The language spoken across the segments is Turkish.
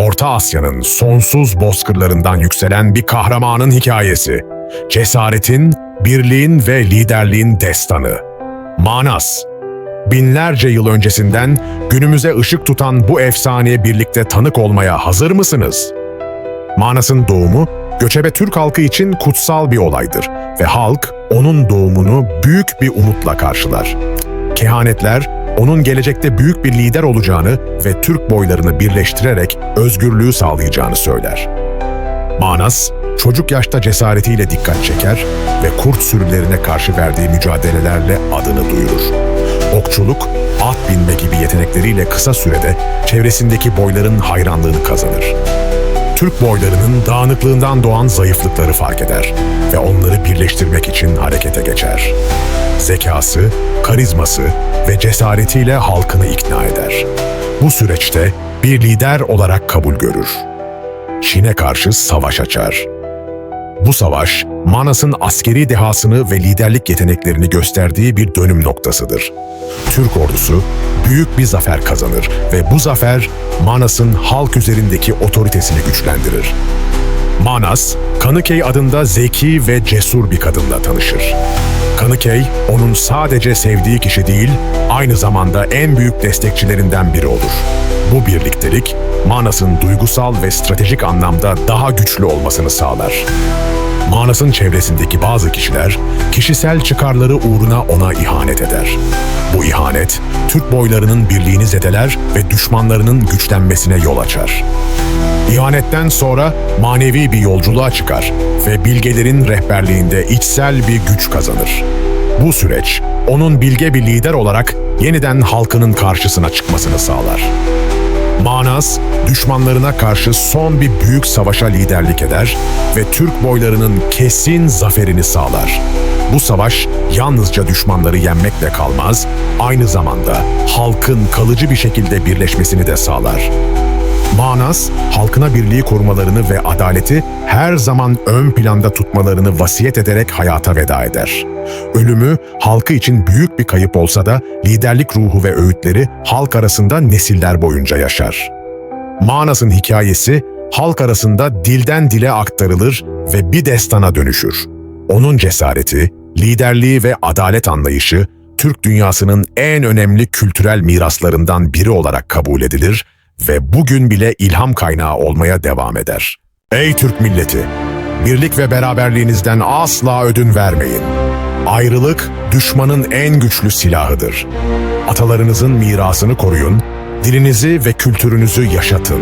Orta Asya'nın sonsuz bozkırlarından yükselen bir kahramanın hikayesi. Cesaretin, birliğin ve liderliğin destanı. Manas. Binlerce yıl öncesinden günümüze ışık tutan bu efsaneye birlikte tanık olmaya hazır mısınız? Manas'ın doğumu, göçebe Türk halkı için kutsal bir olaydır ve halk onun doğumunu büyük bir umutla karşılar. Kehanetler, onun gelecekte büyük bir lider olacağını ve Türk boylarını birleştirerek özgürlüğü sağlayacağını söyler. Manas, çocuk yaşta cesaretiyle dikkat çeker ve kurt sürülerine karşı verdiği mücadelelerle adını duyurur. Okçuluk, at binme gibi yetenekleriyle kısa sürede çevresindeki boyların hayranlığını kazanır. Türk boylarının dağınıklığından doğan zayıflıkları fark eder ve onları birleştirmek için harekete geçer. Zekası, karizması ve cesaretiyle halkını ikna eder. Bu süreçte bir lider olarak kabul görür. Çin'e karşı savaş açar. Bu savaş, Manas'ın askeri dehasını ve liderlik yeteneklerini gösterdiği bir dönüm noktasıdır. Türk ordusu büyük bir zafer kazanır ve bu zafer Manas'ın halk üzerindeki otoritesini güçlendirir. Manas, Kanıkey adında zeki ve cesur bir kadınla tanışır. Kanıkey, onun sadece sevdiği kişi değil, aynı zamanda en büyük destekçilerinden biri olur. Bu birliktelik, Manas'ın duygusal ve stratejik anlamda daha güçlü olmasını sağlar. Manas'ın çevresindeki bazı kişiler, kişisel çıkarları uğruna ona ihanet eder. Bu ihanet, Türk boylarının birliğini zedeler ve düşmanlarının güçlenmesine yol açar. İhanetten sonra manevi bir yolculuğa çıkar ve bilgelerin rehberliğinde içsel bir güç kazanır. Bu süreç, onun bilge bir lider olarak yeniden halkının karşısına çıkmasını sağlar. Manas, düşmanlarına karşı son bir büyük savaşa liderlik eder ve Türk boylarının kesin zaferini sağlar. Bu savaş yalnızca düşmanları yenmekle kalmaz, aynı zamanda halkın kalıcı bir şekilde birleşmesini de sağlar. Manas, halkına birliği korumalarını ve adaleti her zaman ön planda tutmalarını vasiyet ederek hayata veda eder. Ölümü halkı için büyük bir kayıp olsa da liderlik ruhu ve öğütleri halk arasında nesiller boyunca yaşar. Manas'ın hikayesi halk arasında dilden dile aktarılır ve bir destana dönüşür. Onun cesareti, liderliği ve adalet anlayışı Türk dünyasının en önemli kültürel miraslarından biri olarak kabul edilir ve bugün bile ilham kaynağı olmaya devam eder. Ey Türk milleti! Birlik ve beraberliğinizden asla ödün vermeyin. Ayrılık düşmanın en güçlü silahıdır. Atalarınızın mirasını koruyun, dilinizi ve kültürünüzü yaşatın.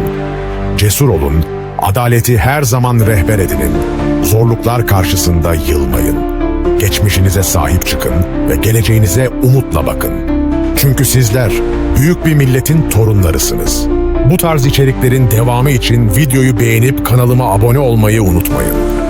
Cesur olun, adaleti her zaman rehber edinin. Zorluklar karşısında yılmayın. Geçmişinize sahip çıkın ve geleceğinize umutla bakın. Çünkü sizler büyük bir milletin torunlarısınız. Bu tarz içeriklerin devamı için videoyu beğenip kanalıma abone olmayı unutmayın.